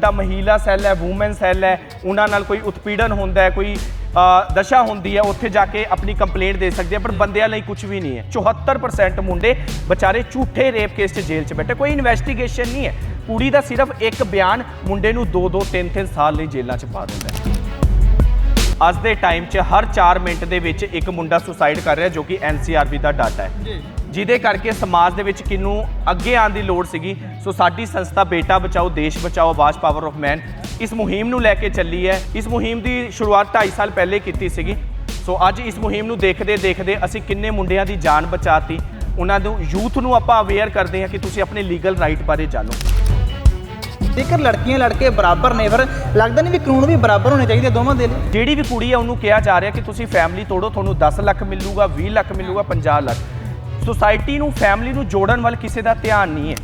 ਦਾ ਮਹਿਲਾ ਸੈੱਲ ਹੈ woman cell ਹੈ, ਉਹਨਾਂ ਨਾਲ ਕੋਈ ਉਤਪੀੜਨ ਹੁੰਦਾ ਹੈ, ਕੋਈ ਦਸ਼ਾ ਹੁੰਦੀ ਹੈ, ਉੱਥੇ ਜਾ ਕੇ ਆਪਣੀ ਕੰਪਲੇਂਟ ਦੇ ਸਕਦੇ ਆ ਪਰ ਬੰਦਿਆਂ ਲਈ ਕੁਝ ਵੀ ਨਹੀਂ ਹੈ। 74% ਮੁੰਡੇ ਵਿਚਾਰੇ ਝੂਠੇ ਰੇਪ ਕੇਸ 'ਚ ਜੇਲ੍ਹ 'ਚ ਬੈਠੇ ਕੋਈ ਇਨਵੈਸਟੀਗੇਸ਼ਨ ਨਹੀਂ ਹੈ। ਕੁੜੀ ਦਾ ਸਿਰਫ ਇੱਕ ਬਿਆਨ ਮੁੰਡੇ ਨੂੰ 2-2 3-3 ਸਾਲ ਲਈ ਜੇਲ੍ਹਾਂ 'ਚ ਪਾ ਦਿੰਦਾ ਹੈ। ਅੱਜ ਦੇ ਟਾਈਮ 'ਚ ਹਰ 4 ਮਿੰਟ ਦੇ ਵਿੱਚ ਇੱਕ ਮੁੰਡਾ ਸੁਸਾਈਡ ਕਰ ਰਿਹਾ ਜੋ ਕਿ ਐਨਸੀਆਰਬੀ ਦਾ ਡਾਟਾ ਹੈ। ਜਿਹਦੇ ਕਰਕੇ ਸਮਾਜ ਦੇ ਵਿੱਚ ਕਿਨੂੰ ਅੱਗੇ ਆਉਣ ਦੀ ਲੋੜ ਸੀਗੀ। ਸੋ ਸਾਡੀ ਸੰਸਥਾ ਬੇਟਾ ਬਚਾਓ ਦੇਸ਼ ਬਚਾਓ ਆਵਾਜ਼ ਪਾਵਰ ਆਫ ਮੈਨ ਇਸ ਮੁਹਿੰਮ ਨੂੰ ਲੈ ਕੇ ਚੱਲੀ ਹੈ। ਇਸ ਮੁਹਿੰਮ ਦੀ ਸ਼ੁਰੂਆਤ 2.5 ਸਾਲ ਪਹਿਲੇ ਕੀਤੀ ਸੀਗੀ। ਸੋ ਅੱਜ ਇਸ ਮੁਹਿੰਮ ਨੂੰ ਦੇਖਦੇ ਦੇਖਦੇ ਅਸੀਂ ਕਿੰਨੇ ਮੁੰਡਿਆਂ ਦੀ ਜਾਨ ਬਚਾਤੀ। ਉਹਨਾਂ ਨੂੰ ਯੂਥ ਨੂੰ ਆਪਾਂ ਅਵੇਅਰ ਕਰਦੇ ਹਾਂ ਕਿ ਤੁਸੀਂ ਆਪਣੇ ਲੀਗਲ ਰਾਈਟ ਬਾਰੇ ਜਾਣੋ। ਜੇਕਰ ਲੜਕੀਆਂ ਲੜਕੇ ਬਰਾਬਰ ਨੇ ਫਿਰ ਲੱਗਦਾ ਨਹੀਂ ਵੀ ਕਾਨੂੰਨ ਵੀ ਬਰਾਬਰ ਹੋਣੇ ਚਾਹੀਦੇ ਦੋਵਾਂ ਦੇ ਲਈ। ਜਿਹੜੀ ਵੀ ਕੁੜੀ ਹੈ ਉਹਨੂੰ ਕਿਹਾ ਜਾ ਰਿਹਾ ਕਿ ਤੁਸੀਂ ਫੈਮਿਲੀ ਤੋੜੋ ਤੁਹਾਨੂੰ 10 ਲੱਖ ਮਿਲੂਗਾ 20 ਲੱਖ ਮਿਲੂਗਾ 50 ਲੱਖ। ਸੁਸਾਇਟੀ ਨੂੰ ਫੈਮਿਲੀ ਨੂੰ ਜੋੜਨ ਵੱਲ ਕਿਸੇ ਦਾ ਧਿਆਨ ਨਹੀਂ ਹੈ।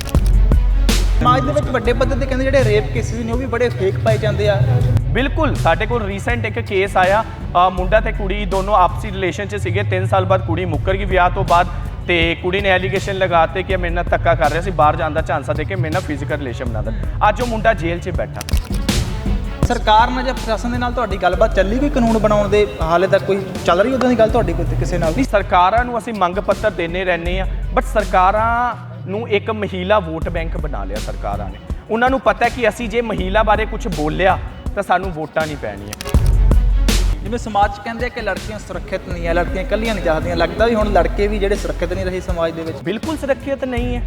ਸਮਾਜ ਦੇ ਵਿੱਚ ਵੱਡੇ ਪੱਧਰ ਤੇ ਕਹਿੰਦੇ ਜਿਹੜੇ ਰੇਪ ਕੇਸਿਸ ਨੇ ਉਹ ਵੀ ਬੜੇ ਫੇਕ ਪਾਏ ਜਾਂਦੇ ਆ। ਬਿਲਕੁਲ ਸਾਡੇ ਕੋਲ ਰੀਸੈਂਟ ਇੱਕ ਕੇਸ ਆਇਆ। ਮੁੰਡਾ ਤੇ ਕੁੜੀ ਦੋਨੋਂ ਆਪਸੀ ਰਿਲੇਸ਼ਨ 'ਚ ਸੀਗੇ। 3 ਸਾਲ ਬਾਅਦ ਕੁੜੀ ਮੁੱਕਰ ਗਈ। ਵਿਆਹ ਤੋਂ ਬਾਅਦ ਤੇ ਕੁੜੀ ਨੇ ਐਲੀਗੇਸ਼ਨ ਲਗਾਤੇ ਕਿ ਮੇਰੇ ਨਾਲ ਧੱਕਾ ਕਰ ਰਿਹਾ ਸੀ ਬਾਹਰ ਜਾਣ ਦਾ ਝਾਂਸਾ ਦੇ ਕੇ ਮੇਰੇ ਨਾਲ ਫਿਜ਼ੀਕਲ ਰਿਲੇਸ਼ਨ ਬਣਾਉਂਦਾ ਅੱਜ ਉਹ ਮੁੰਡਾ ਜੇਲ੍ਹ 'ਚ ਬੈਠਾ। ਸਰਕਾਰ ਨਾਲ ਜਾਂ ਪ੍ਰਸ਼ਾਸਨ ਦੇ ਨਾਲ ਤੁਹਾਡੀ ਗੱਲਬਾਤ ਚੱਲੀ ਕੋਈ ਕਾਨੂੰਨ ਬਣਾਉਣ ਦੇ ਹਾਲੇ ਤੱਕ ਕੋਈ ਚੱਲ ਰਹੀ ਉਦਾਂ ਦੀ ਗੱਲ ਤੁਹਾਡੀ ਕੋਈ ਕਿਸੇ ਨਾਲ ਵੀ? ਸਰਕਾਰਾਂ ਨੂੰ ਅਸੀਂ ਮੰਗ ਪੱਤਰ ਦੇਣੇ ਰਹਿੰਦੇ ਆ ਬਟ ਸਰਕਾਰਾਂ ਨੂੰ ਇੱਕ ਮਹਿਲਾ ਵੋਟ ਬੈਂਕ ਬਣਾ ਲਿਆ ਸਰਕਾਰਾਂ ਨੇ। ਉਹਨਾਂ ਨੂੰ ਪਤਾ ਹੈ ਕਿ ਅਸੀਂ ਜੇ ਮਹਿਲਾ ਬਾਰੇ ਕੁਝ ਬੋਲਿਆ ਤਾਂ ਸਾਨੂੰ ਵੋਟਾਂ ਨਹੀਂ ਪੈਣੀਆਂ। ਜਿਵੇਂ ਸਮਾਜ 'ਚ ਕਹਿੰਦੇ ਆ ਕਿ ਲੜਕੀਆਂ ਸੁਰੱਖਿਅਤ ਨਹੀਂ ਆ, ਲੜਕੀਆਂ ਇਕੱਲੀਆਂ ਨਹੀਂ ਚਾਹਦੀਆਂ। ਲੱਗਦਾ ਵੀ ਹੁਣ ਲੜਕੇ ਵੀ ਜਿਹੜੇ ਸੁਰੱਖਿਅਤ ਨਹੀਂ ਰਹੇ ਸਮਾਜ ਦੇ ਵਿੱਚ। ਬਿਲਕੁਲ ਸੁਰੱਖਿਅਤ ਨਹੀਂ ਹੈ।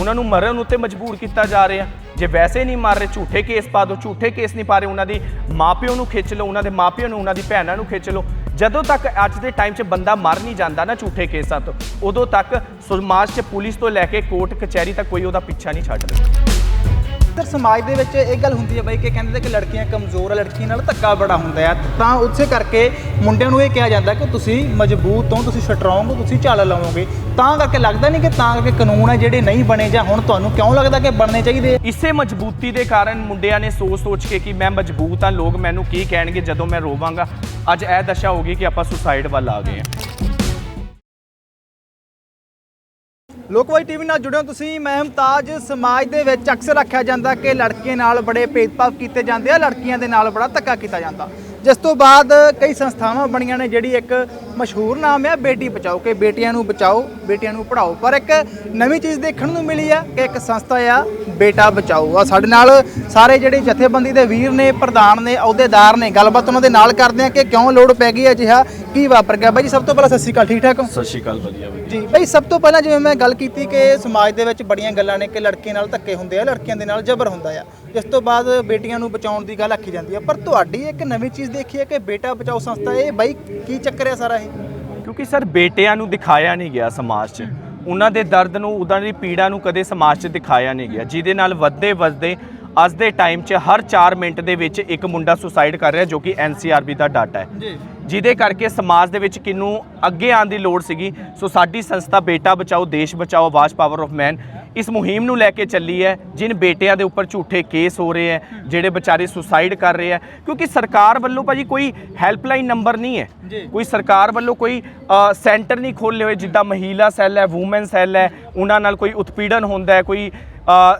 ਉਹਨਾਂ ਨੂੰ ਮਰਨ ਉੱਤੇ ਮਜਬੂਰ ਕੀਤਾ ਜਾ ਰਿਹਾ। ਜੇ ਵੈਸੇ ਨਹੀਂ ਮਾਰ ਰਹੇ, ਝੂਠੇ ਕੇਸ ਪਾ ਦਿਓ, ਝੂਠੇ ਕੇਸ ਨਹੀਂ ਪਾ ਰਹੇ, ਉਹਨਾਂ ਦੀ ਮਾਪਿਓ ਨੂੰ ਖਿੱਚ ਲਓ, ਉਹਨਾਂ ਦੇ ਮਾਪਿਓ ਨੂੰ, ਉਹਨਾਂ ਦੀ ਭੈਣਾਂ ਨੂੰ ਖਿੱਚ ਲਓ। ਜਦੋਂ ਤੱਕ ਅੱਜ ਦੇ ਟਾਈਮ 'ਚ ਬੰਦਾ ਮਰ ਨਹੀਂ ਜਾਂਦਾ ਨਾ ਝੂਠੇ ਕੇਸਾਂ ਤੋਂ, ਉਦੋਂ ਤੱਕ ਸਮਾਜ 'ਚ ਪੁਲਿਸ ਤੋਂ ਲੈ ਕੇ ਕੋਰਟ, ਕਚਹਿਰੀ ਤੱਕ ਕੋਈ ਉਹਦਾ ਪਿੱਛਾ ਨਹੀਂ ਛੱਡ ਰਿਹਾ ਸਰ ਸਮਾਜ ਦੇ ਵਿੱਚ ਇਹ ਗੱਲ ਹੁੰਦੀ ਹੈ ਬਾਈ ਕਿ ਕਹਿੰਦੇ ਕਿ ਲੜਕੀਆਂ ਕਮਜ਼ੋਰ ਆ ਲੜਕੀਆਂ ਨਾਲ ਧੱਕਾ ਬੜਾ ਹੁੰਦਾ ਆ ਤਾਂ ਉਸੇ ਕਰਕੇ ਮੁੰਡਿਆਂ ਨੂੰ ਇਹ ਕਿਹਾ ਜਾਂਦਾ ਕਿ ਤੁਸੀਂ ਮਜ਼ਬੂਤ ਹੋ, ਤੁਸੀਂ ਸਟਰੋਂਗ ਹੋ, ਤੁਸੀਂ ਝੱਲ ਲਾਵੋਗੇ ਤਾਂ ਕਰਕੇ ਲੱਗਦਾ ਨਹੀਂ ਕਿ ਤਾਂ ਕਰਕੇ ਕਾਨੂੰਨ ਹੈ ਜਿਹੜੇ ਨਹੀਂ ਬਣੇ ਜਾਂ ਹੁਣ ਤੁਹਾਨੂੰ ਕਿਉਂ ਲੱਗਦਾ ਕਿ ਬਣਨੇ ਚਾਹੀਦੇ ਇਸੇ ਮਜ਼ਬੂਤੀ ਦੇ ਕਾਰਨ ਮੁੰਡਿਆਂ ਨੇ ਸੋਚ ਸੋਚ ਕੇ ਕਿ ਮੈਂ ਮਜ਼ਬੂਤ ਹਾਂ ਲੋਕ ਮੈਨੂੰ ਕੀ ਕਹਿਣਗੇ ਜਦੋਂ ਮੈਂ ਰੋਵਾਂਗਾ। ਅੱਜ ਇਹ ਦਸ਼ਾ ਹੋ ਗਈ ਕਿ ਆਪਾਂ ਸੁਸਾਈਡ ਵੱਲ ਆ ਗਏ ਹਾਂ। ਲੋਕਵਾਈ ਟੀਵੀ ਨਾਲ ਜੁੜਿਓ ਤੁਸੀਂ, ਮੈਂ ਮੁਮਤਾਜ। ਸਮਾਜ ਦੇ ਵਿੱਚ ਅਕਸਰ ਆਖਿਆ ਜਾਂਦਾ ਕਿ ਲੜਕੀਆਂ ਨਾਲ ਬੜੇ ਭੇਦਭਾਵ ਕੀਤੇ ਜਾਂਦੇ ਆ, ਲੜਕੀਆਂ ਦੇ ਨਾਲ ਬੜਾ ਧੱਕਾ ਕੀਤਾ ਜਾਂਦਾ। ਜਿਸ ਤੋਂ ਬਾਅਦ ਕਈ ਸੰਸਥਾਵਾਂ ਬਣੀਆਂ ਨੇ, ਜਿਹੜੀ ਇੱਕ ਮਸ਼ਹੂਰ ਨਾਮ ਹੈ ਬੇਟੀ ਬਚਾਓ ਕਿ ਬੇਟੀਆਂ ਨੂੰ ਬਚਾਓ ਬੇਟੀਆਂ ਨੂੰ ਪੜ੍ਹਾਓ। ਪਰ ਇੱਕ ਨਵੀਂ ਚੀਜ਼ ਦੇਖਣ ਨੂੰ ਮਿਲੀ ਆ ਕਿ ਇੱਕ ਸੰਸਥਾ ਆ ਬੇਟਾ ਬਚਾਓ। ਆ ਸਾਡੇ ਨਾਲ ਸਾਰੇ ਜਿਹੜੇ ਜਥੇਬੰਦੀ ਦੇ ਵੀਰ ਨੇ ਪ੍ਰਧਾਨ ਨੇ ਅਹੁਦੇਦਾਰ ਨੇ ਗੱਲਬਾਤ ਉਹਨਾਂ ਦੇ ਨਾਲ ਕਰਦੇ ਆ ਕਿ ਕਿਉਂ ਲੋੜ ਪੈ ਗਈ ਹੈ ਅਜਿਹਾ ਕੀ ਵਾਪਰ ਗਿਆ? ਬਾਈ ਜੀ ਸਭ ਤੋਂ ਪਹਿਲਾਂ ਸਤਿ ਸ਼੍ਰੀ ਅਕਾਲ ਠੀਕ ਠਾਕ ਹੋ? ਸਤਿ ਸ਼੍ਰੀ ਅਕਾਲ ਵਧੀਆ ਜੀ ਬਈ ਸਭ ਤੋਂ ਪਹਿਲਾਂ ਜਿਵੇਂ ਮੈਂ ਗੱਲ ਕੀਤੀ ਕਿ ਸਮਾਜ ਦੇ ਵਿੱਚ ਬੜੀਆਂ ਗੱਲਾਂ ਨੇ ਕਿ ਲੜਕੇ ਨਾਲ ਧੱਕੇ ਹੁੰਦੇ ਆ ਲੜਕੀਆਂ ਦੇ ਨਾਲ ਜ਼ਬਰ ਹੁੰਦਾ ਆ। ਇਸ ਤੋਂ ਬਾਅਦ ਬੇਟੀਆਂ ਨੂੰ ਬਚਾਉਣ ਦੀ ਗੱਲ ਆਖੀ ਜਾਂਦੀ ਆ। ਪਰ ਤੁਹਾਡੀ ਇੱਕ ਨਵੀਂ ਚੀਜ਼ ਦੇਖੀ ਹੈ ਕਿ ਬੇਟਾ ਬਚਾਓ ਸੰਸਥਾ ਇਹ ਬਾਈ ਕੀ ਚੱਕਰ ਹੈ ਸਾਰਾ ਇਹ? ਕਿਉਂਕਿ ਸਰ ਬੇਟਿਆਂ ਨੂੰ ਦਿਖਾਇਆ ਨਹੀਂ ਗਿਆ ਸਮਾਜ 'ਚ। ਉਹਨਾਂ ਦੇ ਦਰਦ ਨੂੰ ਉਹਨਾਂ ਦੀ ਪੀੜਾ ਨੂੰ ਕਦੇ ਸਮਾਜ 'ਚ ਦਿਖਾਇਆ ਨਹੀਂ ਗਿਆ। ਜਿਹਦੇ ਨਾਲ ਵੱਧਦੇ ਵੱਧਦੇ ਅੱਜ ਦੇ ਟਾਈਮ 'ਚ ਹਰ 4 ਮਿੰਟ ਦੇ ਵਿੱਚ ਇੱਕ ਮੁੰਡਾ ਸੁਸਾਈਡ ਕਰ ਰਿਹਾ ਜੋ ਕਿ ਐਨਸੀਆਰਬੀ ਦਾ ਡਾਟਾ ਹੈ। ਜਿਹਦੇ ਕਰਕੇ ਸਮਾਜ ਦੇ ਵਿੱਚ ਕਿਨੂੰ ਅੱਗੇ ਆਉਣ ਦੀ ਲੋੜ ਸੀਗੀ। ਸੋ ਸਾਡੀ ਸੰਸਥਾ ਬੇਟਾ ਬਚਾਓ ਦੇਸ਼ ਬਚਾਓ ਆਵਾਜ਼ ਪਾਵਰ ਆਫ ਮੈਨ ਇਸ ਮੁਹਿੰਮ ਨੂੰ ਲੈ ਕੇ ਚੱਲੀ ਹੈ ਜਿਨ ਬੇਟਿਆਂ ਦੇ ਉੱਪਰ ਝੂਠੇ ਕੇਸ ਹੋ ਰਹੇ ਹੈ ਜਿਹੜੇ ਵਿਚਾਰੇ ਸੁਸਾਈਡ ਕਰ ਰਹੇ ਹੈ। ਕਿਉਂਕਿ ਸਰਕਾਰ ਵੱਲੋਂ ਭਾਜੀ ਕੋਈ ਹੈਲਪਲਾਈਨ ਨੰਬਰ ਨਹੀਂ ਹੈ। ਕੋਈ ਸਰਕਾਰ ਵੱਲੋਂ ਕੋਈ ਸੈਂਟਰ ਨਹੀਂ ਖੋਲ੍ਹੇ ਹੋਏ ਜਿੱਦਾਂ ਮਹਿਲਾ ਸੈੱਲ ਹੈ ਔਮਨ ਸੈੱਲ ਹੈ ਉਹਨਾਂ ਨਾਲ ਕੋਈ ਉਤਪੀੜਨ ਹੁੰਦਾ ਹੈ ਕੋਈ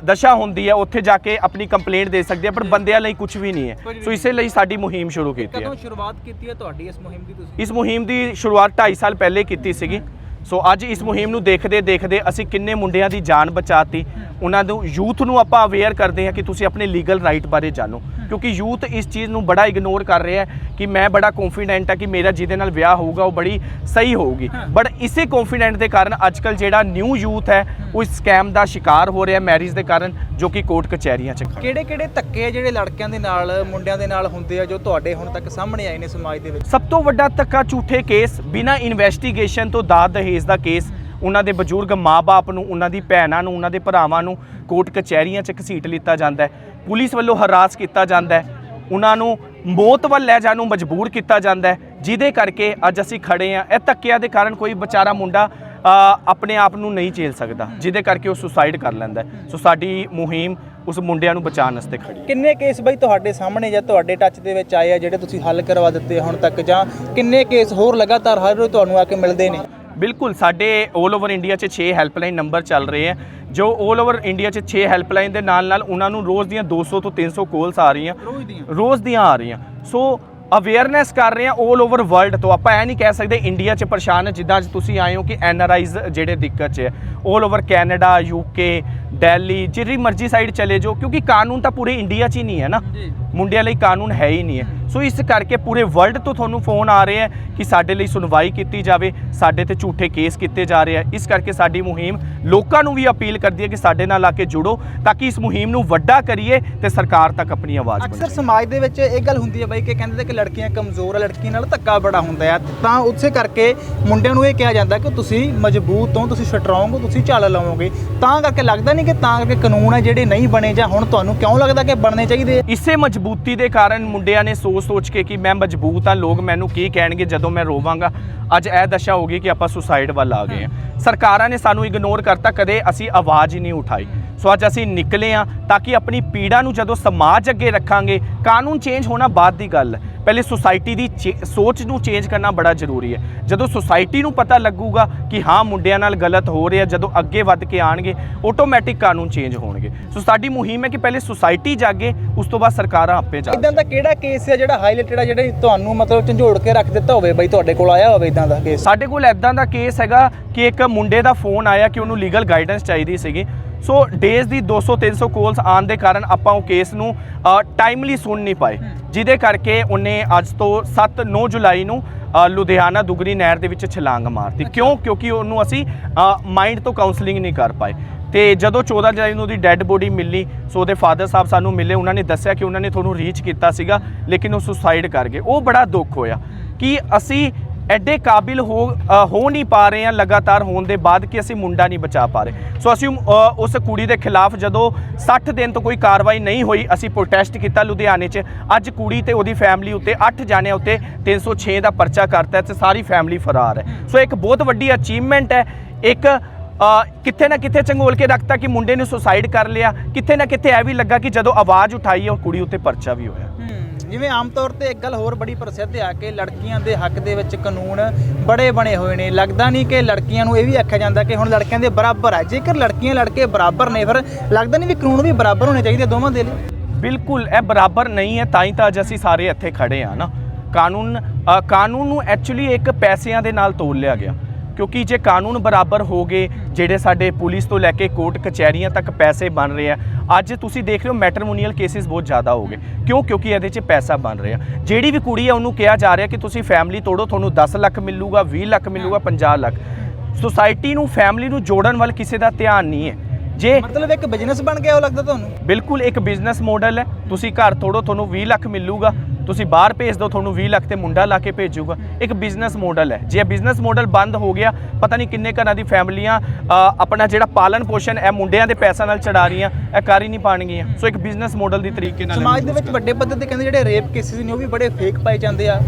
ਦਸ਼ਾ ਹੁੰਦੀ ਹੈ ਉੱਥੇ ਜਾ ਕੇ ਆਪਣੀ ਕੰਪਲੇਂਟ ਦੇ ਸਕਦੇ ਆ ਪਰ ਬੰਦਿਆਂ ਲਈ ਕੁਝ ਵੀ ਨਹੀਂ ਹੈ। ਸੋ ਇਸੇ ਲਈ ਸਾਡੀ ਮੁਹਿੰਮ ਸ਼ੁਰੂ ਕੀਤੀ ਹੈ। ਕਦੋਂ ਸ਼ੁਰੂਆਤ ਕੀਤੀ ਹੈ ਤੁਹਾਡੀ ਇਸ ਮੁਹਿੰਮ ਦੀ ਤੁਸੀਂ? ਇਸ ਮੁਹਿੰਮ ਦੀ ਸ਼ੁਰੂਆਤ 2.5 ਸਾਲ ਪਹਿਲੇ ਕੀਤੀ ਸੀਗੀ। ਸੋ ਅੱਜ ਇਸ ਮੁਹਿੰਮ ਨੂੰ ਦੇਖਦੇ ਦੇਖਦੇ ਅਸੀਂ ਕਿੰਨੇ ਮੁੰਡਿਆਂ ਦੀ ਜਾਨ ਬਚਾਤੀ। ਉਹਨਾਂ ਨੂੰ ਯੂਥ ਨੂੰ ਆਪਾਂ ਅਵੇਅਰ ਕਰਦੇ ਹਾਂ ਕਿ ਤੁਸੀਂ ਆਪਣੇ ਲੀਗਲ ਰਾਈਟ ਬਾਰੇ ਜਾਣੋ। ਕਿਉਂਕਿ ਯੂਥ ਇਸ ਚੀਜ਼ ਨੂੰ ਬੜਾ ਇਗਨੋਰ ਕਰ ਰਿਹਾ ਹੈ ਕਿ ਮੈਂ ਬੜਾ ਕੌਨਫੀਡੈਂਟ ਹਾਂ ਕਿ ਮੇਰਾ ਜਿਹਦੇ ਨਾਲ ਵਿਆਹ ਹੋਊਗਾ ਉਹ ਬੜੀ ਸਹੀ ਹੋਊਗੀ। ਬਟ ਇਸੇ ਕੌਨਫੀਡੈਂਟ ਦੇ ਕਾਰਨ ਅੱਜਕੱਲ ਜਿਹੜਾ ਨਿਊ ਯੂਥ ਹੈ ਉਹ ਇਸ ਸਕੈਮ ਦਾ ਸ਼ਿਕਾਰ ਹੋ ਰਿਹਾ ਮੈਰਿਜ ਦੇ ਕਾਰਨ ਜੋ ਕਿ ਕੋਰਟ ਕਚਹਿਰੀਆਂ 'ਚ। ਕਿਹੜੇ ਕਿਹੜੇ ਧੱਕੇ ਆ ਜਿਹੜੇ ਲੜਕਿਆਂ ਦੇ ਨਾਲ ਮੁੰਡਿਆਂ ਦੇ ਨਾਲ ਹੁੰਦੇ ਆ ਜੋ ਤੁਹਾਡੇ ਹੁਣ ਤੱਕ ਸਾਹਮਣੇ ਆਏ ਨੇ ਸਮਾਜ ਦੇ ਵਿੱਚ? ਸਭ ਤੋਂ ਵੱਡਾ ਧੱਕਾ ਝੂਠੇ ਕੇਸ ਬਿਨਾਂ ਇਨਵੈਸਟੀਗੇਸ਼ਨ ਤੋਂ ਦਾਦ ਦਹੇਜ ਦਾ ਕੇਸ ਉਹਨਾਂ ਦੇ ਬਜ਼ੁਰਗ ਮਾਪੇ ਨੂੰ, ਉਹਨਾਂ ਦੀ ਭੈਣਾਂ ਨੂੰ, ਉਹਨਾਂ ਦੇ ਭਰਾਵਾਂ ਨੂੰ ਕੋਰਟ ਕਚਹਿਰੀਆਂ 'ਚ ਘਸੀਟ ਲਿੱਤਾ ਜਾਂਦਾ ਹੈ। ਪੁਲਿਸ ਵੱਲੋਂ ਹਰਾਸ ਕੀਤਾ ਜਾਂਦਾ ਹੈ। ਉਹਨਾਂ ਨੂੰ ਮੌਤ ਵੱਲ ਲੈ ਜਾਣ ਨੂੰ ਮਜਬੂਰ ਕੀਤਾ ਜਾਂਦਾ ਹੈ, ਜਿਹਦੇ ਕਰਕੇ ਅੱਜ ਅਸੀਂ ਖੜੇ ਆ ਇਹ ਧੱਕਿਆਂ ਦੇ ਕਾਰਨ ਕੋਈ ਵਿਚਾਰਾ ਮੁੰਡਾ ਆਪਣੇ ਆਪ ਨੂੰ ਨਹੀਂ ਝੇਲ ਸਕਦਾ, ਜਿਹਦੇ ਕਰਕੇ ਉਹ ਸੁਸਾਈਡ ਕਰ ਲੈਂਦਾ ਸੋ ਸਾਡੀ ਮੁਹਿੰਮ ਉਸ ਮੁੰਡਿਆਂ ਨੂੰ ਬਚਾਉਣ ਵਾਸਤੇ ਖੜੀ ਕਿੰਨੇ ਕੇਸ ਬਈ ਤੁਹਾਡੇ ਸਾਹਮਣੇ ਜਾਂ ਤੁਹਾਡੇ ਟੱਚ ਦੇ ਵਿੱਚ ਆਏ ਆ, ਜਿਹੜੇ ਤੁਸੀਂ ਹੱਲ ਕਰਵਾ ਦਿੱਤੇ ਹੁਣ ਤੱਕ, ਜਾਂ ਕਿੰਨੇ ਕੇਸ ਹੋਰ ਲਗਾਤਾਰ ਹਰ ਰੋਜ਼ ਤੁਹਾਨੂੰ ਆ ਕੇ ਮਿਲਦੇ ਨੇ? ਬਿਲਕੁਲ ਸਾਡੇ 올 ਓਵਰ ਇੰਡੀਆ 'ਚ 6 ਹੈਲਪਲਾਈਨ ਨੰਬਰ ਚੱਲ ਰਹੇ ਹੈ ਜੋ 올 ਓਵਰ ਇੰਡੀਆ 'ਚ 6 ਹੈਲਪਲਾਈਨ ਦੇ ਨਾਲ ਨਾਲ ਉਹਨਾਂ ਨੂੰ ਰੋਜ਼ ਦੀਆਂ 200 ਤੋਂ 300 ਕਾਲਸ ਆ ਰਹੀਆਂ ਰੋਜ਼ ਦੀਆਂ ਰੋਜ਼ ਦੀਆਂ ਆ ਰਹੀਆਂ ਸੋ ਅਵੇਅਰਨੈਸ ਕਰ ਰਹੇ ਆ 올 ਓਵਰ ਵਰਲਡ ਤੋਂ ਆਪਾਂ ਇਹ ਨਹੀਂ ਕਹਿ ਸਕਦੇ ਇੰਡੀਆ 'ਚ ਪਰੇਸ਼ਾਨ ਹੈ ਜਿੱਦਾਂ ਅੱਜ ਤੁਸੀਂ ਆਏ ਹੋ ਕਿ ਐਨ ਆਰ ਆਈਜ਼ ਜਿਹੜੇ ਦਿੱਕਤ 'ਚ ਹੈ 올 ਓਵਰ ਕੈਨੇਡਾ ਯੂਕੇ ਦਿੱਲੀ ਜਿਹੜੀ ਮਰਜ਼ੀ ਸਾਈਡ ਚਲੇ ਜਾਓ ਕਿਉਂਕਿ ਕਾਨੂੰਨ ਤਾਂ ਪੂਰੇ ਇੰਡੀਆ 'ਚ ਹੀ ਨਹੀਂ ਹੈ ਨਾ ਜੀ ਮੁੰਡਿਆਂ ਲਈ ਕਾਨੂੰਨ ਹੈ ਹੀ ਨਹੀਂ ਹੈ। ਸੋ ਇਸ ਕਰਕੇ ਪੂਰੇ ਵਰਲਡ ਤੋਂ ਤੁਹਾਨੂੰ ਫੋਨ ਆ ਰਹੇ ਹੈ ਕਿ ਸਾਡੇ ਲਈ ਸੁਣਵਾਈ ਕੀਤੀ ਜਾਵੇ ਸਾਡੇ ਤੇ ਝੂਠੇ ਕੇਸ ਕੀਤੇ ਜਾ ਰਹੇ ਆ ਇਸ ਕਰਕੇ ਸਾਡੀ ਮੁਹਿੰਮ ਲੋਕਾਂ ਨੂੰ ਵੀ ਅਪੀਲ ਕਰਦੀ ਹੈ ਕਿ ਸਾਡੇ ਨਾਲ ਆ ਕੇ ਜੁੜੋ ਤਾਂ ਕਿ ਇਸ ਮੁਹਿੰਮ ਨੂੰ ਵੱਡਾ ਕਰੀਏ ਤੇ ਸਰਕਾਰ ਤੱਕ ਆਪਣੀ ਆਵਾਜ਼ ਅਕਸਰ ਪਹੁੰਚਾਈਏ ਸਮਾਜ ਦੇ ਵਿੱਚ ਇਹ ਗੱਲ ਹੁੰਦੀ ਹੈ ਬਾਈ ਕਿ ਕਹਿੰਦੇ ਨੇ ਕਿ ਲੜਕੀਆਂ ਕਮਜ਼ੋਰ ਆ ਲੜਕੀ ਨਾਲ ਧੱਕਾ ਬੜਾ ਹੁੰਦਾ ਹੈ। ਤਾਂ ਉਸੇ ਕਰਕੇ ਮੁੰਡਿਆਂ ਨੂੰ ਇਹ ਕਿਹਾ ਜਾਂਦਾ ਕਿ ਤੁਸੀਂ ਮਜ਼ਬੂਤ ਹੋ ਤੁਸੀਂ ਸਟਰੋਂਗ ਹੋ ਤੁਸੀਂ ਚੱਲ ਲਵੋਗੇ। ਤਾਂ ਕਰਕੇ ਲੱਗਦਾ ਨਹੀਂ ਕਿ ਤਾਂ ਕਰਕੇ ਕਾਨੂੰਨ ਹੈ ਜਿਹੜੇ ਨਹੀਂ ਬਣੇ ਜਾਂ ਹੁਣ ਤੁਹਾਨੂੰ ਕਿਉਂ ਲੱਗਦਾ ਕਿ ਬਣਨੇ ਚਾਹੀਦੇ ਆ? ਇਸੇ ਮਜ਼ਬੂਤੀ ਦੇ ਕਾਰਨ ਮੁੰਡਿਆਂ ਨੇ ਸੋਚ ਸੋਚ ਕੇ ਕਿ ਮੈਂ ਮਜ਼ਬੂਤ ਹਾਂ, ਲੋਕ ਮੈਨੂੰ ਕੀ ਕਹਿਣਗੇ ਜਦੋਂ ਮੈਂ ਰੋਵਾਂਗਾ। ਅੱਜ ਇਹ ਦਸ਼ਾ ਹੋ ਗਈ ਕਿ ਆਪਾਂ ਸੁਸਾਈਡ ਵੱਲ ਆ ਗਏ ਹਾਂ। ਸਰਕਾਰਾਂ ਨੇ ਸਾਨੂੰ ਇਗਨੋਰ ਕਰਤਾ, ਕਦੇ ਅਸੀਂ ਆਵਾਜ਼ ਹੀ ਨਹੀਂ ਉਠਾਈ। ਸੋ ਅੱਜ ਅਸੀਂ ਨਿਕਲੇ ਆ ਤਾਂ ਕਿ ਆਪਣੀ ਪੀੜਾ ਨੂੰ ਜਦੋਂ ਸਮਾਜ ਅੱਗੇ ਰੱਖਾਂਗੇ ਕਾਨੂੰਨ ਚੇਂਜ ਹੋਣਾ ਬਾਅਦ ਦੀ ਗੱਲ। ਹੈ ਪਹਿਲੇ ਸੁਸਾਇਟੀ ਦੀ ਸੋਚ ਨੂੰ ਚੇਂਜ ਕਰਨਾ ਬੜਾ ਜ਼ਰੂਰੀ ਹੈ। ਜਦੋਂ ਸੁਸਾਇਟੀ ਨੂੰ ਪਤਾ ਲੱਗੂਗਾ ਕਿ ਹਾਂ ਮੁੰਡਿਆਂ ਨਾਲ ਗਲਤ ਹੋ ਰਿਹਾ ਜਦੋਂ ਅੱਗੇ ਵੱਧ ਕੇ ਆਣਗੇ ਆਟੋਮੈਟਿਕ ਕਾਨੂੰਨ ਚੇਂਜ ਹੋਣਗੇ। ਸੋ ਸਾਡੀ ਮੁਹਿੰਮ ਹੈ ਕਿ ਪਹਿਲੇ ਸੁਸਾਇਟੀ ਜਾਗੇ ਉਸ ਤੋਂ ਬਾਅਦ ਸਰਕਾਰਾਂ ਆਪੇ ਜਾਗਣ ਇਦਾਂ ਦਾ ਕਿਹੜਾ ਕੇਸ ਹੈ ਜਿਹੜਾ ਹਾਈਲਾਈਟਡ ਹੈ ਜਿਹੜਾ ਤੁਹਾਨੂੰ ਮਤਲਬ ਝੰਜੋੜ ਕੇ ਰੱਖ ਦਿੱਤਾ ਹੋਵੇ ਬਾਈ ਤੁਹਾਡੇ ਕੋਲ ਆਇਆ ਹੋਵੇ ਇਦਾਂ ਦਾ ਕੇਸ ਸਾਡੇ ਕੋਲ ਐਦਾਂ ਦਾ ਕੇਸ ਹੈਗਾ ਕਿ ਇੱਕ ਮੁੰਡੇ ਦਾ ਫੋਨ ਆਇਆ ਕਿ ਉਹਨੂੰ ਲੀਗਲ ਗਾਈਡੈਂਸ ਚਾਹੀਦੀ ਸੀਗੀ। ਸੋ ਡੇਜ਼ ਦੀ 200 300 ਕਾਲਸ ਆਉਣ ਦੇ ਕਾਰਨ ਆਪਾਂ ਉਹ ਕੇਸ ਨੂੰ ਟਾਈਮਲੀ ਸੁਣ ਨਹੀਂ ਪਾਏ। ਜਿਹਦੇ ਕਰਕੇ ਉਹਨੇ ਅੱਜ ਤੋਂ 7 9 ਜੁਲਾਈ ਨੂੰ ਲੁਧਿਆਣਾ ਦੁਗਰੀ ਨਹਿਰ ਦੇ ਵਿੱਚ ਛਲਾਂਗ ਮਾਰਤੀ। ਕਿਉਂ? ਕਿਉਂਕਿ ਉਹਨੂੰ ਅਸੀਂ ਮਾਈਂਡ ਤੋਂ ਕਾਉਂਸਲਿੰਗ ਨਹੀਂ ਕਰ ਪਾਏ। ਤੇ ਜਦੋਂ 14 ਜੁਲਾਈ ਨੂੰ ਉਹਦੀ ਡੈੱਡ ਬੋਡੀ ਮਿਲੀ ਸੋ ਉਹਦੇ ਫਾਦਰ ਸਾਹਿਬ ਸਾਨੂੰ ਮਿਲੇ ਉਹਨਾਂ ਨੇ ਦੱਸਿਆ ਕਿ ਉਹਨਾਂ ਨੇ ਤੁਹਾਨੂੰ ਰੀਚ ਕੀਤਾ ਸੀਗਾ ਲੇਕਿਨ ਉਹ ਸੁਸਾਈਡ ਕਰ ਗਏ। ਉਹ ਬੜਾ ਦੁੱਖ ਹੋਇਆ ਕਿ ਅਸੀਂ ਐਡੇ ਕਾਬਿਲ ਹੋ ਹੋ ਨਹੀਂ ਪਾ ਰਹੇ ਹਾਂ ਲਗਾਤਾਰ ਹੋਣ ਦੇ ਬਾਅਦ ਕਿ ਅਸੀਂ ਮੁੰਡਾ ਨਹੀਂ ਬਚਾ ਪਾ ਰਹੇ। ਸੋ ਅਸੀਂ ਉਸ ਕੁੜੀ ਦੇ ਖਿਲਾਫ ਜਦੋਂ 60 ਦਿਨ ਤੋਂ ਕੋਈ ਕਾਰਵਾਈ ਨਹੀਂ ਹੋਈ, ਅਸੀਂ ਪ੍ਰੋਟੈਸਟ ਕੀਤਾ ਲੁਧਿਆਣੇ 'ਚ। ਅੱਜ ਕੁੜੀ ਤੇ ਉਹਦੀ ਫੈਮਿਲੀ ਉੱਤੇ 8 ਜਾਣਿਆਂ ਉੱਤੇ 306 ਦਾ ਪਰਚਾ ਕਰਤਾ ਹੈ ਤੇ ਸਾਰੀ ਫੈਮਿਲੀ ਫਰਾਰ ਹੈ। ਸੋ ਇੱਕ ਬਹੁਤ ਵੱਡੀ ਅਚੀਵਮੈਂਟ ਹੈ, ਇੱਕ ਕਿੱਥੇ ਨਾ ਕਿੱਥੇ ਚੰਗੋਲ ਕੇ ਰੱਖਤਾ ਕਿ ਮੁੰਡੇ ਨੇ ਸੁਸਾਈਡ ਕਰ ਲਿਆ। ਕਿੱਥੇ ਨਾ ਕਿੱਥੇ ਇਹ ਵੀ ਲੱਗਾ ਕਿ ਜਦੋਂ ਆਵਾਜ਼ ਉਠਾਈ, ਉਹ ਕੁੜੀ ਉੱਤੇ ਪਰਚਾ ਵੀ ਹੋਇਆ। ਜਿਵੇਂ ਆਮ ਤੌਰ ਤੇ ਇੱਕ ਗੱਲ ਹੋਰ ਬੜੀ ਪ੍ਰਸਿੱਧ ਆ ਕਿ ਲੜਕੀਆਂ ਦੇ ਹੱਕ ਦੇ ਵਿੱਚ ਕਾਨੂੰਨ ਬੜੇ ਬਣੇ ਹੋਏ ਨੇ। ਲੱਗਦਾ ਨਹੀਂ ਕਿ ਲੜਕੀਆਂ ਨੂੰ ਇਹ ਵੀ ਆਖਿਆ ਜਾਂਦਾ ਕਿ ਹੁਣ ਲੜਕਿਆਂ ਦੇ ਬਰਾਬਰ ਆ। ਜੇਕਰ ਲੜਕੀਆਂ ਲੜਕੇ ਬਰਾਬਰ ਨੇ ਫਿਰ ਲੱਗਦਾ ਨਹੀਂ ਵੀ ਕਾਨੂੰਨ ਵੀ ਬਰਾਬਰ ਹੋਣੇ ਚਾਹੀਦੇ ਦੋਵਾਂ ਦੇ ਲਈ? ਬਿਲਕੁਲ, ਇਹ ਬਰਾਬਰ ਨਹੀਂ ਹੈ, ਤਾਂ ਹੀ ਤਾਂ ਅੱਜ ਅਸੀਂ ਸਾਰੇ ਇੱਥੇ ਖੜੇ ਆ ਨਾ। ਕਾਨੂੰਨ ਕਾਨੂੰਨ ਨੂੰ ਐਕਚੁਅਲੀ ਇੱਕ ਪੈਸਿਆਂ ਦੇ ਨਾਲ ਤੋਲ ਲਿਆ ਗਿਆ। ਕਿਉਂਕਿ ਜੇ ਕਾਨੂੰਨ ਬਰਾਬਰ ਹੋ ਗਏ ਜਿਹੜੇ ਸਾਡੇ ਪੁਲਿਸ ਤੋਂ ਲੈ ਕੇ ਕੋਰਟ ਕਚਹਿਰੀਆਂ ਤੱਕ ਪੈਸੇ ਬਣ ਰਹੇ ਆ ਅੱਜ ਤੁਸੀਂ ਦੇਖ ਰਹੇ ਹੋ ਮੈਟਰਮੋਨੀਅਲ ਕੇਸਿਸ ਬਹੁਤ ਜ਼ਿਆਦਾ ਹੋ ਗਏ। ਕਿਉਂ? ਕਿਉਂਕਿ ਇਹਦੇ 'ਚ ਪੈਸਾ ਬਣ ਰਿਹਾ। ਜਿਹੜੀ ਵੀ ਕੁੜੀ ਹੈ ਉਹਨੂੰ ਕਿਹਾ ਜਾ ਰਿਹਾ ਕਿ ਤੁਸੀਂ ਫੈਮਿਲੀ ਤੋੜੋ ਤੁਹਾਨੂੰ 10 ਲੱਖ ਮਿਲੂਗਾ 20 ਲੱਖ ਮਿਲੂਗਾ 50 ਲੱਖ। ਸੁਸਾਇਟੀ ਨੂੰ ਫੈਮਿਲੀ ਨੂੰ ਜੋੜਨ ਵੱਲ ਕਿਸੇ ਦਾ ਧਿਆਨ ਨਹੀਂ ਹੈ। ਜੇ ਮਤਲਬ ਇੱਕ ਬਿਜ਼ਨਸ ਬਣ ਗਿਆ ਉਹ ਲੱਗਦਾ ਤੁਹਾਨੂੰ? ਬਿਲਕੁਲ ਇੱਕ ਬਿਜ਼ਨਸ ਮਾਡਲ ਹੈ। ਤੁਸੀਂ ਘਰ ਤੋੜੋ ਤੁਹਾਨੂੰ 20 ਲੱਖ ਮਿਲੂਗਾ। ਤੁਸੀਂ ਬਾਹਰ ਭੇਜ ਦਿਓ ਤੁਹਾਨੂੰ 20 ਲੱਖ ਤੇ ਮੁੰਡਾ ਲਾ ਕੇ ਭੇਜੂਗਾ। ਇੱਕ ਬਿਜ਼ਨਸ ਮਾਡਲ ਹੈ। ਜੇ ਇਹ ਬਿਜ਼ਨਸ ਮਾਡਲ ਬੰਦ ਹੋ ਗਿਆ ਪਤਾ ਨਹੀਂ ਕਿੰਨੇ ਘਰਾਂ ਦੀ ਫੈਮਲੀਆਂ ਆਪਣਾ ਜਿਹੜਾ ਪਾਲਣ ਪੋਸ਼ਣ ਇਹ ਮੁੰਡਿਆਂ ਦੇ ਪੈਸਾ ਨਾਲ ਚੜਾ ਰਹੀਆਂ ਇਹ ਕਰ ਹੀ ਨਹੀਂ ਪਾਣਗੀਆਂ ਸੋ ਇੱਕ ਬਿਜ਼ਨਸ ਮਾਡਲ ਦੀ ਤਰੀਕੇ ਨਾਲ ਸਮਾਜ ਦੇ ਵਿੱਚ ਵੱਡੇ ਪੱਧਰ ਤੇ ਕਹਿੰਦੇ ਜਿਹੜੇ ਰੇਪ ਕੇਸਿਸ ਨੇ ਉਹ ਵੀ ਬੜੇ ਫੇਕ ਪਾਏ ਜਾਂਦੇ ਆ।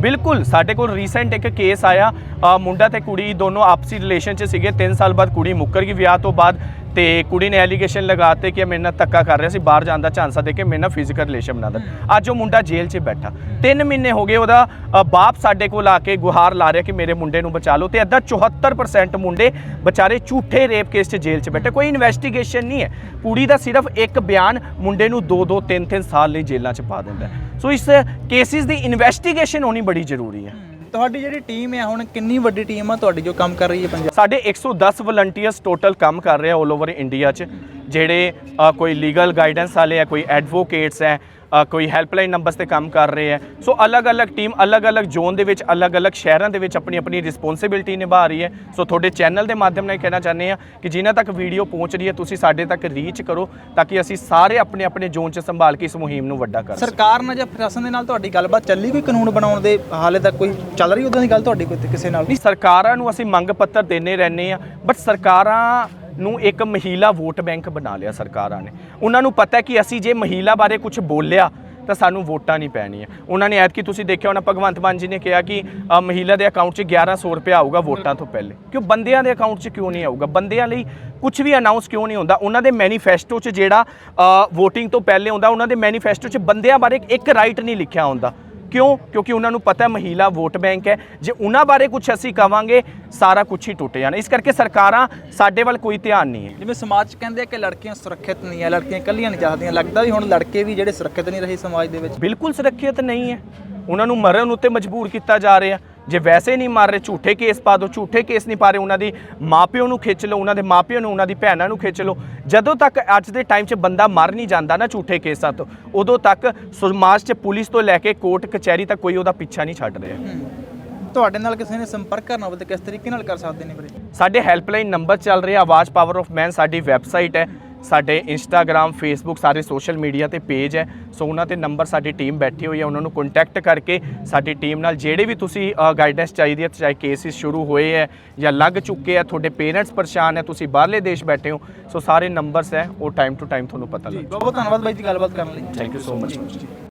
ਬਿਲਕੁਲ ਸਾਡੇ ਕੋਲ ਰੀਸੈਂਟ ਇੱਕ ਕੇਸ ਆਇਆ। ਮੁੰਡਾ ਤੇ ਕੁੜੀ ਦੋਨੋਂ ਆਪਸੀ ਰਿਲੇਸ਼ਨ 'ਚ ਸੀਗੇ। 3 ਸਾਲ ਬਾਅਦ ਕੁੜੀ ਮੁੱਕਰ ਗਈ। ਵਿਆਹ ਤੋਂ ਬਾਅਦ ਤੇ ਕੁੜੀ ਨੇ ਐਲੀਗੇਸ਼ਨ ਲਗਾਤੇ ਕਿ ਇਹ ਮੇਰੇ ਨਾਲ ਧੱਕਾ ਕਰ ਰਿਹਾ ਸੀ, ਬਾਹਰ ਜਾਣ ਦਾ ਝਾਂਸਾ ਦੇ ਕੇ ਮੇਰੇ ਨਾਲ ਫਿਜ਼ੀਕਲ ਰਿਲੇਸ਼ਨ ਬਣਾਉਂਦਾ। ਅੱਜ ਉਹ ਮੁੰਡਾ ਜੇਲ੍ਹ 'ਚ ਬੈਠਾ। 3 ਮਹੀਨੇ ਹੋ ਗਏ ਉਹਦਾ ਬਾਪ ਸਾਡੇ ਕੋਲ ਆ ਕੇ ਗੁਹਾਰ ਲਾ ਰਿਹਾ ਕਿ ਮੇਰੇ ਮੁੰਡੇ ਨੂੰ ਬਚਾ ਲਓ ਤੇ ਅੱਧਾ 74% ਮੁੰਡੇ ਵਿਚਾਰੇ ਝੂਠੇ ਰੇਪ ਕੇਸ 'ਚ ਜੇਲ੍ਹ 'ਚ ਬੈਠੇ। ਕੋਈ ਇਨਵੈਸਟੀਗੇਸ਼ਨ ਨਹੀਂ ਹੈ। ਕੁੜੀ ਦਾ ਸਿਰਫ ਇੱਕ ਬਿਆਨ ਮੁੰਡੇ ਨੂੰ 2-2 3-3 ਸਾਲ ਲਈ ਜੇਲ੍ਹਾਂ 'ਚ ਪਾ ਦਿੰਦਾ ਸੋ ਇਸ ਕੇਸਿਸ ਦੀ ਇਨਵੈਸਟੀਗੇਸ਼ਨ ਹੋਣੀ ਬੜੀ ਜ਼ਰੂਰੀ ਹੈ। ਤੁਹਾਡੀ ਜਿਹੜੀ ਟੀਮ ਹੈ ਹੁਣ ਕਿੰਨੀ ਵੱਡੀ ਟੀਮ ਆ ਤੁਹਾਡੀ ਜੋ ਕੰਮ ਕਰ ਰਹੀ ਹੈ ਪੰਜਾਬ? ਸਾਡੇ 110 ਵਲੰਟੀਅਰਸ ਟੋਟਲ ਕੰਮ ਕਰ ਰਹੇ ਆ 올 ਓਵਰ ਇੰਡੀਆ 'ਚ ਜਿਹੜੇ ਅ, ਕੋਈ ਲੀਗਲ ਗਾਈਡੈਂਸ ਵਾਲੇ ਆ ਕੋਈ ਐਡਵੋਕੇਟਸ ਹੈ ਕੋਈ ਹੈਲਪਲਾਈਨ ਨੰਬਰਸ ਤੇ ਕੰਮ ਕਰ ਰਹੇ ਆ ਸੋ ਅਲੱਗ-ਅਲੱਗ ਟੀਮ ਅਲੱਗ-ਅਲੱਗ ਜ਼ੋਨ ਦੇ ਵਿੱਚ ਅਲੱਗ-ਅਲੱਗ ਸ਼ਹਿਰਾਂ ਦੇ ਵਿੱਚ ਆਪਣੀ ਆਪਣੀ ਰਿਸਪੌਂਸਿਬਿਲਟੀ ਨਿਭਾ ਰਹੀ ਹੈ। ਸੋ ਤੁਹਾਡੇ ਚੈਨਲ ਦੇ ਮਾਧਿਅਮ ਨਾਲ ਕਹਿਣਾ ਚਾਹੁੰਦੇ ਆ ਕਿ ਜਿਨ੍ਹਾਂ ਤੱਕ ਵੀਡੀਓ ਪਹੁੰਚ ਰਹੀ ਹੈ ਤੁਸੀਂ ਸਾਡੇ ਤੱਕ ਰੀਚ ਕਰੋ ਤਾਂ ਕਿ ਅਸੀਂ ਸਾਰੇ ਆਪਣੇ ਆਪਣੇ ਜ਼ੋਨ 'ਚ ਸੰਭਾਲ ਕੇ ਇਸ ਮੁਹਿੰਮ ਨੂੰ ਵੱਡਾ ਕਰ ਸਰਕਾਰ ਨਾਲ ਜਾਂ ਪ੍ਰਸ਼ਾਸਨ ਦੇ ਨਾਲ ਤੁਹਾਡੀ ਗੱਲਬਾਤ ਚੱਲੀ ਕੋਈ ਕਾਨੂੰਨ ਬਣਾਉਣ ਦੇ ਹਾਲੇ ਤੱਕ ਕੋਈ ਚੱਲ ਰਹੀ ਉਦਾਂ ਦੀ ਗੱਲ ਤੁਹਾਡੀ ਕੋਈ ਕਿਸੇ ਨਾਲ? ਨਹੀਂ ਸਰਕਾਰਾਂ ਨੂੰ ਅਸੀਂ ਮੰਗ ਪੱਤਰ ਦੇਣੇ ਰਹਿੰਦੇ ਆ ਬਟ ਸਰਕਾਰਾਂ ਨੂੰ ਇੱਕ ਮਹਿਲਾ ਵੋਟ ਬੈਂਕ ਬਣਾ ਲਿਆ ਸਰਕਾਰਾਂ ਨੇ। ਉਹਨਾਂ ਨੂੰ ਪਤਾ ਹੈ ਕਿ ਅਸੀਂ ਜੇ ਮਹਿਲਾ ਬਾਰੇ ਕੁਝ ਬੋਲਿਆ ਤਾਂ ਸਾਨੂੰ ਵੋਟਾਂ ਨਹੀਂ ਪੈਣੀਆਂ। ਉਹਨਾਂ ਨੇ ਐਤਕੀ ਤੁਸੀਂ ਦੇਖਿਆ ਹੋਣਾ ਭਗਵੰਤ ਮਾਨ ਜੀ ਨੇ ਕਿਹਾ ਕਿ ਅ, ਮਹਿਲਾ ਦੇ ਅਕਾਊਂਟ 'ਚ 1100 ਰੁਪਏ ਆਊਗਾ ਵੋਟਾਂ ਤੋਂ ਪਹਿਲੇ। ਕਿਉਂ ਬੰਦਿਆਂ ਦੇ ਅਕਾਊਂਟ 'ਚ ਕਿਉਂ ਨਹੀਂ ਆਊਗਾ? ਬੰਦਿਆਂ ਲਈ ਕੁਝ ਵੀ ਅਨਾਉਂਸ ਕਿਉਂ ਨਹੀਂ ਹੁੰਦਾ? ਉਹਨਾਂ ਦੇ ਮੈਨੀਫੈਸਟੋ 'ਚ ਜਿਹੜਾ ਵੋਟਿੰਗ ਤੋਂ ਪਹਿਲੇ ਹੁੰਦਾ ਉਹਨਾਂ ਦੇ ਮੈਨੀਫੈਸਟੋ 'ਚ ਬੰਦਿਆਂ ਬਾਰੇ ਇੱਕ ਰਾਈਟ ਨਹੀਂ ਲਿਖਿਆ ਹੁੰਦਾ। ਕਿਉਂ? ਕਿਉਂਕਿ ਉਹਨਾਂ ਨੂੰ ਪਤਾ ਹੈ ਮਹਿਲਾ ਵੋਟ ਬੈਂਕ ਹੈ। ਜੇ ਉਹਨਾਂ ਬਾਰੇ ਕੁਝ ਅਸੀਂ ਕਵਾਂਗੇ ਸਾਰਾ ਕੁਝ ਹੀ ਟੁੱਟ ਜਾਣਾ। ਇਸ ਕਰਕੇ ਸਰਕਾਰਾਂ ਸਾਡੇ ਵੱਲ ਕੋਈ ਧਿਆਨ ਨਹੀਂ ਹੈ। ਜਿਵੇਂ ਸਮਾਜ 'ਚ ਕਹਿੰਦੇ ਆ ਕਿ ਲੜਕੀਆਂ ਸੁਰੱਖਿਅਤ ਨਹੀਂ ਆ ਲੜਕੀਆਂ ਇਕੱਲੀਆਂ ਨਹੀਂ ਚਾਹਦੀਆਂ। ਲੱਗਦਾ ਵੀ ਹੁਣ ਲੜਕੇ ਵੀ ਜਿਹੜੇ ਸੁਰੱਖਿਅਤ ਨਹੀਂ ਰਹੇ ਸਮਾਜ ਦੇ ਵਿੱਚ। ਬਿਲਕੁਲ ਸੁਰੱਖਿਅਤ ਨਹੀਂ ਹੈ। ਉਹਨਾਂ ਨੂੰ ਮਰਨ ਉੱਤੇ ਮਜਬੂਰ ਕੀਤਾ ਜਾ ਰਿਹਾ। ਜੇ ਵੈਸੇ ਨਹੀਂ ਮਾਰ ਰਹੇ ਝੂਠੇ ਕੇਸ ਪਾ ਦਿਓ ਝੂਠੇ ਕੇਸ ਨਹੀਂ ਪਾ ਰਹੇ ਉਹਨਾਂ ਦੀ ਮਾਪਿਓ ਨੂੰ ਖਿੱਚ ਲਓ ਉਹਨਾਂ ਦੇ ਮਾਪਿਓ ਨੂੰ ਉਹਨਾਂ ਦੀ ਭੈਣਾਂ ਨੂੰ ਖਿੱਚ ਲਓ। ਜਦੋਂ ਤੱਕ ਅੱਜ ਦੇ ਟਾਈਮ 'ਚ ਬੰਦਾ ਮਰ ਨਹੀਂ ਜਾਂਦਾ ਨਾ ਝੂਠੇ ਕੇਸਾਂ ਤੋਂ ਉਦੋਂ ਤੱਕ ਸਮਾਜ 'ਚ ਪੁਲਿਸ ਤੋਂ ਲੈ ਕੇ ਕੋਰਟ ਕਚਹਿਰੀ ਤੱਕ ਕੋਈ ਉਹਦਾ ਪਿੱਛਾ ਨਹੀਂ ਛੱਡ ਰਿਹਾ। ਤੁਹਾਡੇ ਨਾਲ ਕਿਸੇ ਨੇ ਸੰਪਰਕ ਕਰਨਾ ਹੋਵੇ ਤਾਂ ਕਿਸ ਤਰੀਕੇ ਨਾਲ ਕਰ ਸਕਦੇ ਨੇ ਵੀਰੇ? ਸਾਡੇ ਹੈਲਪਲਾਈਨ ਨੰਬਰ ਚੱਲ ਰਿਹਾ ਆਵਾਜ਼ ਪਾਵਰ ਆਫ ਮੈਨ ਸਾਡੀ ਵੈਬਸਾਈਟ ਹੈ। ਸਾਡੇ ਇੰਸਟਾਗ੍ਰam ਫੇਸਬੁੱਕ ਸਾਰੇ ਸੋਸ਼ਲ ਮੀਡੀਆ ਤੇ ਪੇਜ ਹੈ। ਸੋ ਉਹਨਾਂ ਤੇ ਨੰਬਰ ਸਾਡੀ ਟੀਮ ਬੈਠੀ ਹੋਈ ਹੈ। ਉਹਨਾਂ ਨੂੰ ਕੰਟੈਕਟ ਕਰਕੇ ਸਾਡੀ ਟੀਮ ਨਾਲ ਜਿਹੜੇ ਵੀ ਤੁਸੀਂ ਗਾਈਡੈਂਸ ਚਾਹੀਦੀ ਹੈ ਚਾਹੇ ਕੇਸਿਸ ਸ਼ੁਰੂ ਹੋਏ ਹੈ ਜਾਂ ਲੱਗ ਚੁੱਕੇ ਹੈ ਤੁਹਾਡੇ ਪੇਰੈਂਟਸ ਪਰੇਸ਼ਾਨ ਹੈ ਤੁਸੀਂ ਬਾਹਰਲੇ ਦੇਸ਼ ਬੈਠੇ ਹੋ। ਸੋ ਸਾਰੇ ਨੰਬਰਸ ਹੈ ਉਹ ਟਾਈਮ ਟੂ ਟਾਈਮ ਤੁਹਾਨੂੰ ਪਤਾ ਲੱਗ ਬਹੁਤ ਬਹੁਤ ਧੰਨਵਾਦ ਬਾਈ ਜੀ ਗੱਲਬਾਤ ਕਰਨ ਲਈ। Thank you so much